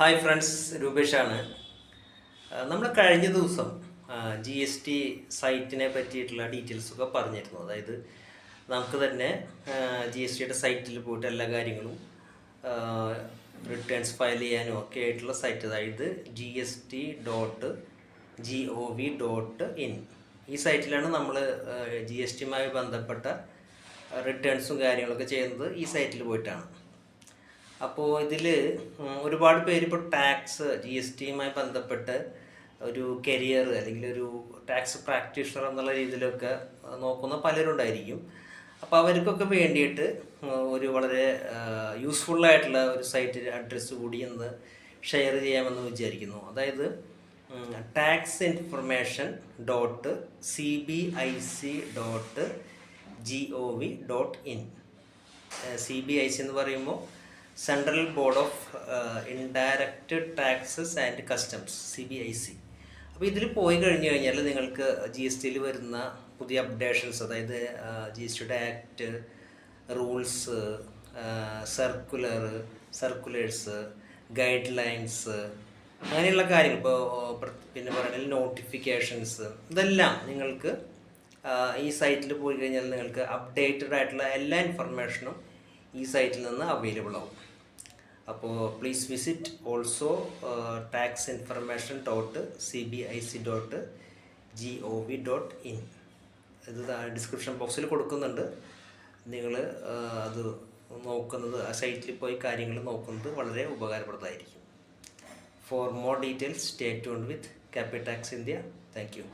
Hi friends രൂപേഷാണ് നമ്മൾ കഴിഞ്ഞ ദിവസം ജി എസ് ടി സൈറ്റിനെ പറ്റിയിട്ടുള്ള ഡീറ്റെയിൽസൊക്കെ പറഞ്ഞിരുന്നു. അതായത് നമുക്ക് തന്നെ ജി എസ് ടിയുടെ സൈറ്റിൽ പോയിട്ട് എല്ലാ കാര്യങ്ങളും റിട്ടേൺസ് ഫയൽ ചെയ്യാനും ഒക്കെ ആയിട്ടുള്ള സൈറ്റ് അതായത് G S T dot G O V dot in ഈ സൈറ്റിലാണ് നമ്മൾ ജി എസ് ടിയുമായി ബന്ധപ്പെട്ട റിട്ടേൺസും കാര്യങ്ങളൊക്കെ ചെയ്യുന്നത് ഈ സൈറ്റിൽ പോയിട്ടാണ്. അപ്പോൾ ഇതിൽ ഒരുപാട് പേര് ഇപ്പോൾ ടാക്സ് ജി എസ് ടിയുമായി ബന്ധപ്പെട്ട് ഒരു കരിയർ അല്ലെങ്കിൽ ഒരു ടാക്സ് പ്രാക്ടീഷണർ എന്നുള്ള രീതിയിലൊക്കെ നോക്കുന്ന പലരുണ്ടായിരിക്കും. അപ്പോൾ അവർക്കൊക്കെ വേണ്ടിയിട്ട് ഒരു വളരെ യൂസ്ഫുള്ളായിട്ടുള്ള ഒരു സൈറ്റ് അഡ്രസ്സ് കൂടി ഒന്ന് ഷെയർ ചെയ്യാമെന്ന് വിചാരിക്കുന്നു. അതായത് tax information dot C B I C dot G O V dot in C B I C എന്ന് പറയുമ്പോൾ central board of indirect taxes and customs C B I C അപ്പോൾ ഇതിൽ പോയി കഴിഞ്ഞു കഴിഞ്ഞാൽ നിങ്ങൾക്ക് ജി എസ് ടിയിൽ വരുന്ന പുതിയ അപ്ഡേഷൻസ് അതായത് ജി എസ് ടിയുടെ act rules circular circulars guidelines അങ്ങനെയുള്ള കാര്യങ്ങൾ. ഇപ്പോൾ പിന്നെ പറയുന്നത് നോട്ടിഫിക്കേഷൻസ് ഇതെല്ലാം നിങ്ങൾക്ക് ഈ സൈറ്റിൽ പോയി കഴിഞ്ഞാൽ നിങ്ങൾക്ക് അപ്ഡേറ്റഡ് ആയിട്ടുള്ള എല്ലാ ഇൻഫർമേഷനും ഈ സൈറ്റിൽ നിന്ന് അവൈലബിൾ ആവും. അപ്പോൾ please visit also tax information dot C B I C dot G O V dot in ഇത് ഡിസ്ക്രിപ്ഷൻ ബോക്സിൽ കൊടുക്കുന്നുണ്ട്. നിങ്ങൾ അത് നോക്കുന്നത് ആ സൈറ്റിൽ പോയി കാര്യങ്ങൾ നോക്കുന്നത് വളരെ ഉപകാരപ്രദമായിരിക്കും. For more details stay tune with Capitax India thank you